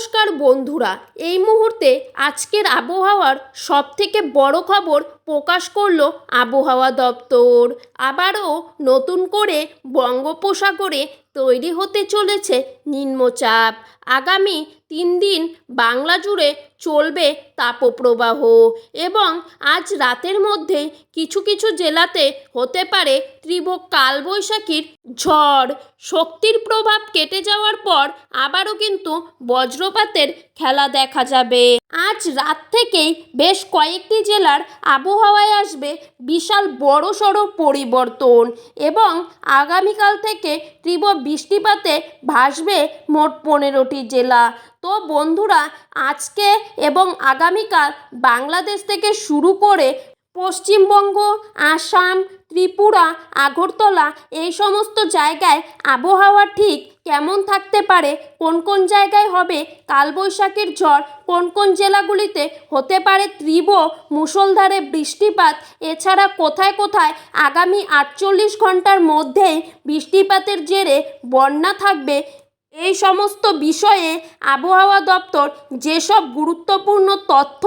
নমস্কার বন্ধুরা, এই মুহূর্তে আজকের আবহাওয়ার সব থেকে বড় খবর প্রকাশ করল আবহাওয়া দপ্তর। আবারও নতুন করে বঙ্গোপসাগরে তৈরি হতে চলেছে নিম্নচাপ। আগামী তিন দিন বাংলা জুড়ে চলবে তাপপ্রবাহ এবং আজ রাতের মধ্যেই কিছু কিছু জেলাতে হতে পারে তীব্র কালবৈশাখীর ঝড়। শক্তির প্রভাব কেটে যাওয়ার পর আবারও কিন্তু বজ্রপাতের খেলা দেখা যাবে। আজ রাত থেকেই বেশ কয়েকটি জেলার আবহাওয়ায় আসবে বিশাল বড় সড়ো পরিবর্তন এবং আগামীকাল থেকে তীব্র বৃষ্টিপাতে ভাসবে মোট পনেরোটি জেলা। তো বন্ধুরা, আজকে এবং আগামীকাল বাংলাদেশ থেকে শুরু করে পশ্চিমবঙ্গ, আসাম, ত্রিপুরা, আগরতলা এই সমস্ত জায়গায় আবহাওয়া ঠিক কেমন থাকতে পারে, কোন কোন জায়গায় হবে, কালবৈশাখীর ঝড়, কোন কোন জেলাগুলিতে হতে পারে তীব্র মুষলধারে বৃষ্টিপাত, এছাড়া কোথায় কোথায় আগামী আটচল্লিশ ঘণ্টার মধ্যেই বৃষ্টিপাতের জেরে বন্যা থাকবে এই সমস্ত বিষয়ে আবহাওয়া দপ্তর যেসব গুরুত্বপূর্ণ তথ্য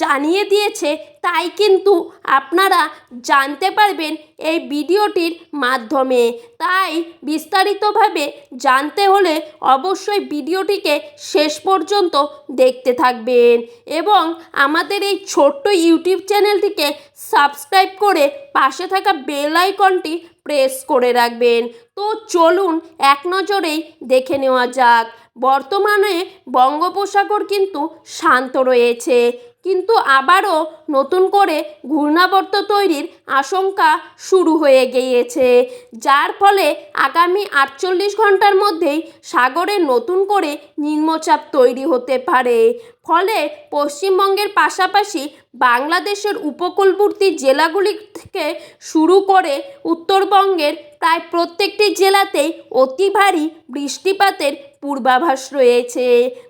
জানিয়ে দিয়েছে, তাই কিন্তু আপনারা জানতে পারবেন এই ভিডিওটির মাধ্যমে। তাই বিস্তারিতভাবে জানতে হলে অবশ্যই ভিডিওটিকে শেষ পর্যন্ত দেখতে থাকবেন এবং আমাদের এই ছোট্ট ইউটিউব চ্যানেলটিকে সাবস্ক্রাইব করে পাশে থাকা বেল আইকনটি প্রেস করে রাখবেন। তো চলুন এক নজরেই দেখে নেওয়া যাক। বর্তমানে বঙ্গোপসাগর কিন্তু শান্ত রয়েছে। কিন্তু আবারও নতুন করে ঘূর্ণাবর্ত তৈরির আশঙ্কা শুরু হয়ে গিয়েছে। যার ফলে আগামী আটচল্লিশ ঘণ্টার মধ্যেই সাগরে নতুন করে নিম্নচাপ তৈরি হতে পারে। ফলে পশ্চিমবঙ্গের পাশাপাশি বাংলাদেশের উপকূলবর্তী জেলাগুলি থেকে শুরু করে উত্তরবঙ্গের প্রায় প্রত্যেকটি জেলাতেই অতি ভারী বৃষ্টিপাতের পূর্বাভাস রয়েছে।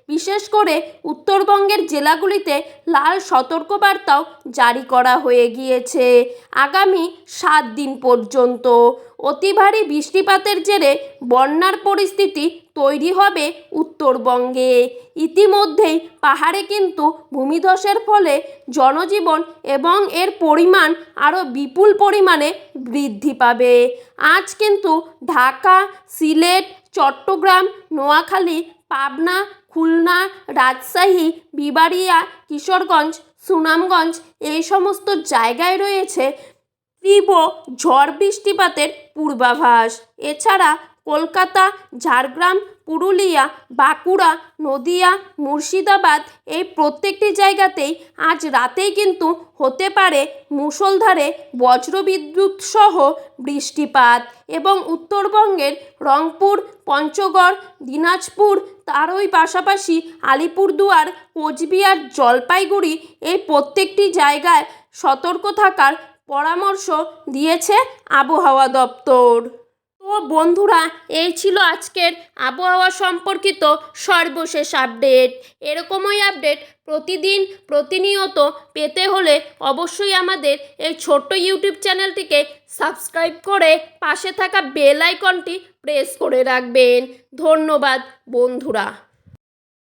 বিশেষ করে উত্তরবঙ্গের জেলাগুলিতে লাল সতর্কবার্তাও জারি করা হয়ে গিয়েছে। আগামী সাত দিন পর্যন্ত অতি ভারী বৃষ্টিপাতের জেরে বন্যার পরিস্থিতি তৈরি হবে উত্তরবঙ্গে। ইতিমধ্যেই পাহাড়ে কিন্তু ভূমিধসের ফলে জনজীবন এবং এর পরিমাণ আরও বিপুল পরিমাণে বৃদ্ধি পাবে। আজ কিন্তু ঢাকা, সিলেট, চট্টগ্রাম, নোয়াখালী, পাবনা, খুলনা, রাজশাহী, বিবাড়িয়া, কিশোরগঞ্জ, সুনামগঞ্জ এই সমস্ত জায়গায় রয়েছে তীব্র ঝড় বৃষ্টিপাতের পূর্বাভাস। এছাড়া কলকাতা, ঝাড়গ্রাম, পুরুলিয়া, বাঁকুড়া, নদিয়া, মুর্শিদাবাদ এই প্রত্যেকটি জায়গাতেই আজ রাতেই কিন্তু হতে পারে মুষলধারে বজ্রবিদ্যুৎ সহ বৃষ্টিপাত এবং উত্তরবঙ্গের রংপুর, পঞ্চগড়, দিনাজপুর, তারই পাশাপাশি আলিপুরদুয়ার, কোচবিহার, জলপাইগুড়ি এই প্রত্যেকটি জায়গায় সতর্ক থাকার পরামর্শ দিয়েছে আবহাওয়া দপ্তর। তো বন্ধুরা, এই ছিল আজকের আবহাওয়া সম্পর্কিত সর্বশেষ আপডেট। এরকমই আপডেট প্রতিদিন প্রতিনিয়ত পেতে হলে অবশ্যই আমাদের এই ছোট্ট ইউটিউব চ্যানেলটিকে সাবস্ক্রাইব করে পাশে থাকা বেল আইকনটি প্রেস করে রাখবেন। ধন্যবাদ, বন্ধুরা।